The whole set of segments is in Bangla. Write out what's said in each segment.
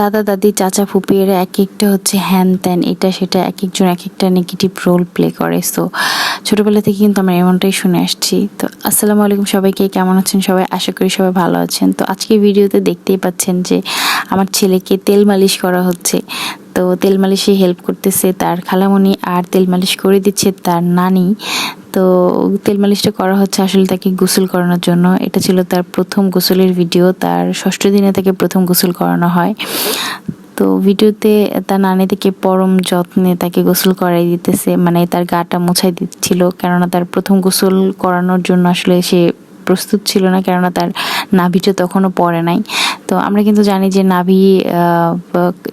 দাদা, দাদি, চাচা ফুপি এরা এক একটা হচ্ছে হ্যান ত্যান, এটা, সেটা এক একজন এক একটা নেগেটিভ রোল প্লে করে। সো ছোটোবেলা থেকে কিন্তু আমরা এমনটাই শুনে আসছি। তো, আসসালামু আলাইকুম সবাইকে, কেমন আছেন সবাই? আশা করি সবাই ভালো আছেন। তো আজকে ভিডিওতে দেখতেই পাচ্ছেন যে, আমার ছেলেকে তেল মালিশ করা হচ্ছে। তো তেল মালিশে হেল্প করতেছে তার খালামণি আর তেল মালিশ করে দিচ্ছে তার নানি। তো তেল মালিশটা করা হচ্ছে আসলে তাকে গোসল করানোর জন্য। এটা ছিল তার প্রথম গোসলের ভিডিও তার ষষ্ঠ দিনে তাকে প্রথম গোসল করানো হয়। তো ভিডিওতে তার নানি থেকে পরম যত্নে তাকে গোসল করাই দিতেছে মানে তার গাটা মোছাই দিচ্ছিল, কেননা তার প্রথম গোসল করানোর জন্য আসলে সে প্রস্তুত ছিল না, কেননা তার নাভিটা তখনও পড়ে নাই। তো আমরা কিন্তু জানি যে নাভি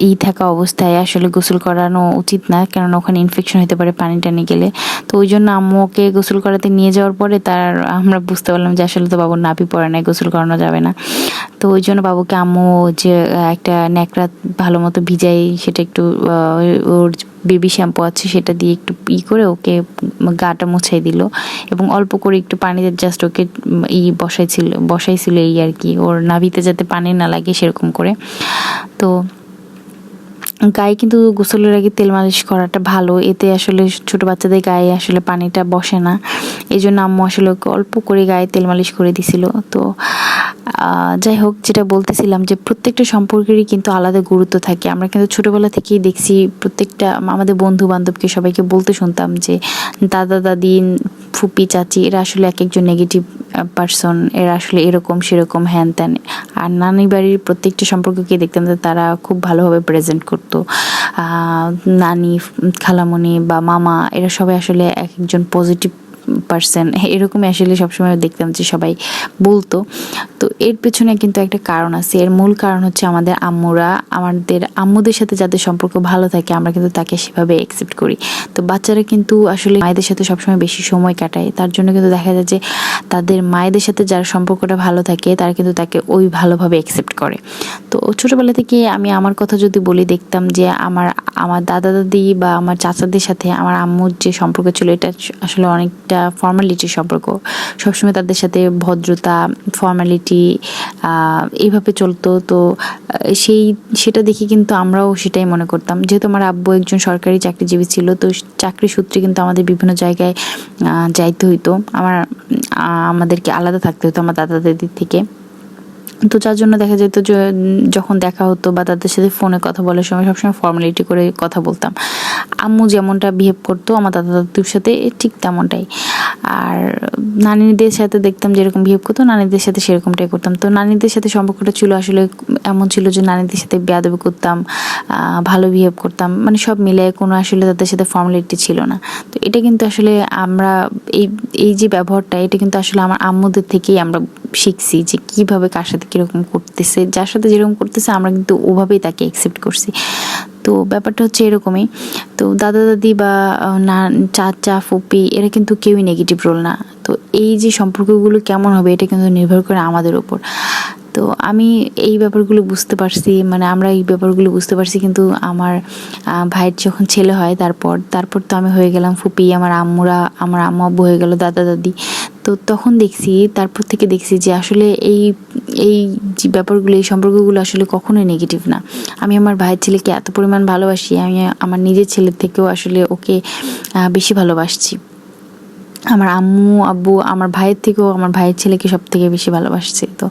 ই থাকা অবস্থায় আসলে গোসল করানো উচিত না, কেননা ওখানে ইনফেকশন হতে পারে পানি টানি গেলে। তো ওই জন্য আম্মুকে গোসল করাতে নিয়ে যাওয়ার পরে তার, আমরা বুঝতে পারলাম যে আসলে তো বাবুর নাভি পড়ে নাই, গোসল করানো যাবে না। তো ওই জন্য বাবুকে আম্মু যে একটা ন্যাকড়া ভালো মতো ভিজাই, সেটা একটু ওর বেবি শ্যাম্পু আছে, সেটা দিয়ে একটু ই করে ওকে গাটা মুছাই দিল এবং অল্প করে একটু পানিতে জাস্ট ওকে ই বসাইছিল বসাইছিল এই আর কি। ওর নাভিতে যাতে পানি না লাগে সেরকম করে। তো গায়ে কিন্তু গোসলের আগে তেল মালিশ করাটা ভালো। এতে আসলে ছোট বাচ্চাদের গায়ে আসলে পানিটা বসে না। এই জন্য আম্মু আসলে অল্প করে গায়ে তেল মালিশ করে দিছিল। তো যাই হোক, যেটা বলতেছিলাম যে প্রত্যেকটা সম্পর্কেরই কিন্তু আলাদা গুরুত্ব থাকে। আমরা কিন্তু ছোটোবেলা থেকেই দেখছি প্রত্যেকটা আমাদের বন্ধু বান্ধবকে সবাইকে বলতে শুনতাম যে, দাদা, দাদি, ফুপি, চাচি, এরা আসলে এক একজন নেগেটিভ পার্সন এরা আসলে এরকম, সেরকম, হ্যান ত্যান। আর নানি বাড়ির প্রত্যেকটা সম্পর্ককে দেখতাম যে তারা খুব ভালোভাবে প্রেজেন্ট করতো। নানি খালামণি বা মামা, এরা সবাই আসলে এক একজন পজিটিভ পার্সন এরকমই আসলে সবসময় দেখতাম যে সবাই বলতো। তো এর পেছনে কিন্তু একটা কারণ আছে। এর মূল কারণ হচ্ছে আমাদের আম্মুরা, আমাদের আম্মুদের সাথে যাদের সম্পর্ক ভালো থাকে, আমরা কিন্তু তাকে সেভাবে অ্যাকসেপ্ট করি। তো বাচ্চারা কিন্তু আসলে মায়েদের সাথে সবসময় বেশি সময় কাটায়। তার জন্য কিন্তু দেখা যায় যে তাদের মায়েদের সাথে যার সম্পর্কটা ভালো থাকে, তারা কিন্তু তাকে ওই ভালোভাবে অ্যাকসেপ্ট করে। তো ছোটোবেলা থেকে আমি আমার কথা যদি বলি, দেখতাম যে আমার আমার দাদা দাদি বা আমার চাচাদের সাথে আমার আম্মুর যে সম্পর্ক ছিল, এটা আসলে অনেকটা ফর্মালিটির সম্পর্ক। সবসময় তাদের সাথে ভদ্রতা ফর্মালিটি এইভাবে চলতো। তো সেই, সেটা দেখে কিন্তু আমরাও সেটাই মনে করতাম। যেহেতু আমার আব্বু একজন সরকারি চাকরিজীবী ছিল, তো চাকরি সূত্রে কিন্তু আমাদের বিভিন্ন জায়গায় যাইতে হইতো। আমার আমাদেরকে আলাদা থাকতে হতো, আমার দাদা দাদির থেকে। তো যার জন্য দেখা যেত যে যখন দেখা হতো বা তাদের সাথে ফোনে কথা বলার সময় সবসময় ফর্মালিটি করে কথা বলতাম। আম্মু যেমনটা বিহেভ করতো, আমার দাদা দাদুর সাথে ঠিক তেমনটাই। আর নানিদের সাথে দেখতাম যেরকম বিহেভ করতো, নানিদের সাথে সেরকমটাই করতাম। তো নানিদের সাথে সম্পর্কটা ছিল আসলে এমন ছিল যে নানিদের সাথে বেয়াদবি করতাম ভালো বিহেভ করতাম মানে সব মিলে কোনো আসলে তাদের সাথে ফর্মালিটি ছিল না। তো এটা কিন্তু আসলে আমরা এই এই যে ব্যবহারটা, এটা কিন্তু আসলে আমার আম্মুদের থেকেই আমরা শিখছি যে কীভাবে কার সাথে কীরকম করতেছে। যার সাথে যেরকম করতেছে, আমরা কিন্তু ওভাবেই তাকে অ্যাকসেপ্ট করছি। তো ব্যাপারটা হচ্ছে এরকমই। তো দাদা দাদি বা না, চাচা, ফুপি এরা কিন্তু কেউই নেগেটিভ রোল না। তো এই যে সম্পর্কগুলো কেমন হবে এটা কিন্তু নির্ভর করে আমাদের উপর তো আমি এই ব্যাপারগুলো বুঝতে পারছি মানে আমরা এই ব্যাপারগুলো বুঝতে পারছি কিন্তু আমার ভাইয়ের যখন ছেলে হয় তারপর তারপর তো আমি হয়ে গেলাম ফুপি, আমার আম্মুরা, আমার আম্মু হয়ে গেল, দাদা দাদি। তো তখন দেখছি, তারপর থেকে দেখছি যে আসলে এই এই ব্যাপারগুলো, এই সম্পর্কগুলো আসলে কখনোই নেগেটিভ না। আমি আমার ভাইয়ের ছেলেকে এত পরিমাণ ভালোবাসি, আমি আমার নিজের ছেলের থেকেও আসলে ওকে বেশি ভালোবাসছি। আমার আম্মু, আব্বু, আমার ভাইয়ের থেকেও আমার ভাইয়ের ছেলেকে সব থেকে বেশি ভালোবাসছে। তো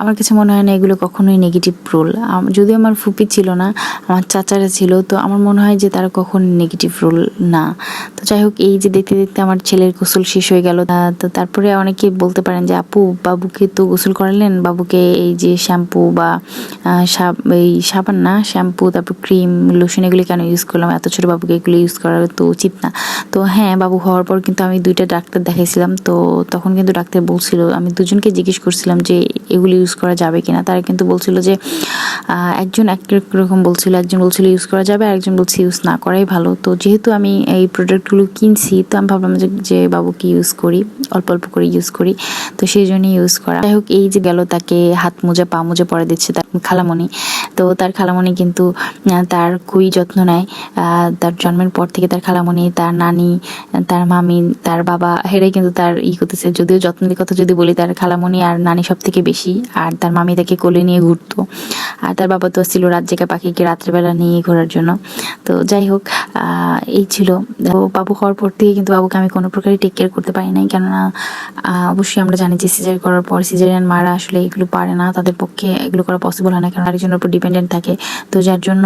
আমার কাছে মনে হয় না এগুলো কখনোই নেগেটিভ রোল যদিও আমার ফুপি ছিল না, আমার চাচারা ছিল, তো আমার মনে হয় যে তারা কখন নেগেটিভ রোল না। তো যাই হোক, এই যে দেখতে দেখতে আমার ছেলের গোসল শেষ হয়ে গেল, তো তারপরে অনেকে বলতে পারেন যে, আপু, বাবুকে তো গোসল করালেন? বাবুকে এই যে শ্যাম্পু বা এই সাবান না, শ্যাম্পু, তারপর ক্রিম, লোশন এগুলি কেন ইউজ করলাম? এত ছোটো বাবুকে এগুলো ইউজ করা তো উচিত না। তো হ্যাঁ বাবু হওয়ার পর কিন্তু আমি দুইটা ডাক্তার দেখাইছিলাম, তো তখন কিন্তু ডাক্তার বলছিল, আমি দুজনকে জিজ্ঞেস করছিলাম যে, এগুলি ইউজ করা যাবে কিনা। তারা কিন্তু বলছিল যে একজন এক রকম বলছিল, একজন বলছিল ইউজ করা যাবে একজন বলছে ইউজ না করাই ভালো। তো যেহেতু আমি এই প্রোডাক্টগুলো কিনছি, তো আমি ভাবলাম যে যে বাবুকে ইউজ করি, অল্প অল্প করে ইউজ করি, তো সেই জন্যই ইউজ করা। যাই হোক, এই যে গেল তাকে হাত মোজা, পা মোজা পরে দিচ্ছে তার খালামণি। তো তার খালামণি কিন্তু তার খুবই যত্ন নেয়। তার জন্মের পর থেকে তার খালামণি, তার নানি, তার মামি, তার বাবা হেরাই কিন্তু তার ই করতেছে। যদিও যত্নের কথা যদি বলি, তার খালামণি আর নানি সব থেকে বেশি, আর তার মামি তাকে কোলে নিয়ে ঘুরতো। আর তার বাবা তো ছিল রাত জেগে পাখিকে রাত্রেবেলা নিয়ে ঘোরার জন্য। তো যাই হোক এই ছিল। বাবু হওয়ার পর থেকে কিন্তু বাবুকে আমি কোনো প্রকারই টেক কেয়ার করতে পারি নাই। কেননা অবশ্যই আমরা জানি যে সিজার করার পর সিজারিয়ান মারা আসলে এগুলো পারে না। তাদের পক্ষে এগুলো করা পসিবল হয় না কারণ আরেকজনের উপর ডিপেন্ডেন্ট থাকে। তো যার জন্য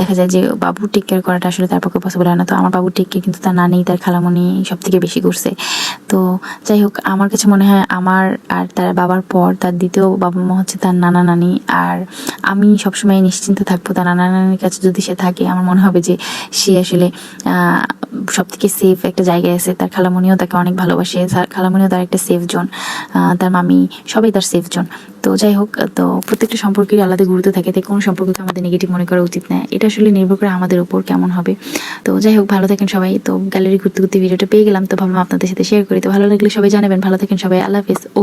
দেখা যায় যে বাবু টেক কেয়ার করাটা আসলে তার পক্ষে পসিবল হয় না। তো আমার বাবু টেক কেয়ার কিন্তু তার নানি, তার খালামণি সব থেকে বেশি করছে। তো যাই হোক, আমার কাছে মনে হয় আমার আর তার বাবার পর, তার দ্বিতীয় বাবা মা হচ্ছে তার নানা নানি। আর আমি সবসময় নিশ্চিন্ত থাকব। তার নানা নানির কাছে যদি সে থাকে, আমার মনে হবে যে সে আসলে সব থেকে সেফ একটা জায়গায় আছে। তার খালামণিও তাকে অনেক ভালোবাসে। তার খালামণিও তার একটা সেফ জোন তার মামি সবাই তার সেফ জোন তো যাই হোক, তো প্রত্যেকটা সম্পর্কের আলাদা গুরুত্ব থাকে, তাই কোনো সম্পর্ককে আমাদের নেগেটিভ মনে করা উচিত না। এটা আসলে নির্ভর করে আমাদের উপর কেমন হবে। তো যাই হোক, ভালো থাকেন সবাই। তো গ্যালারি ঘুরতে ঘুরতে ভিডিওটা পেয়ে গেলাম। তো ভাবলাম আপনাদের সাথে শেয়ার করি। তো ভালো লাগলে সবাই জানাবেন। ভালো থাকেন সবাই। আল্লাহ হাফিজ। ও,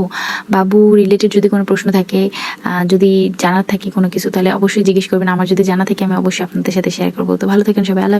বাবু রিলেটেড যদি কোনো প্রশ্ন থাকে যদি জানার থাকে কোনো কিছু, তাহলে অবশ্যই জিজ্ঞেস করবেন। আমার যদি জানা থাকে, আমি অবশ্যই আপনাদের সাথে শেয়ার করব। তো ভালো থাকেন সবাই। আল্লাহ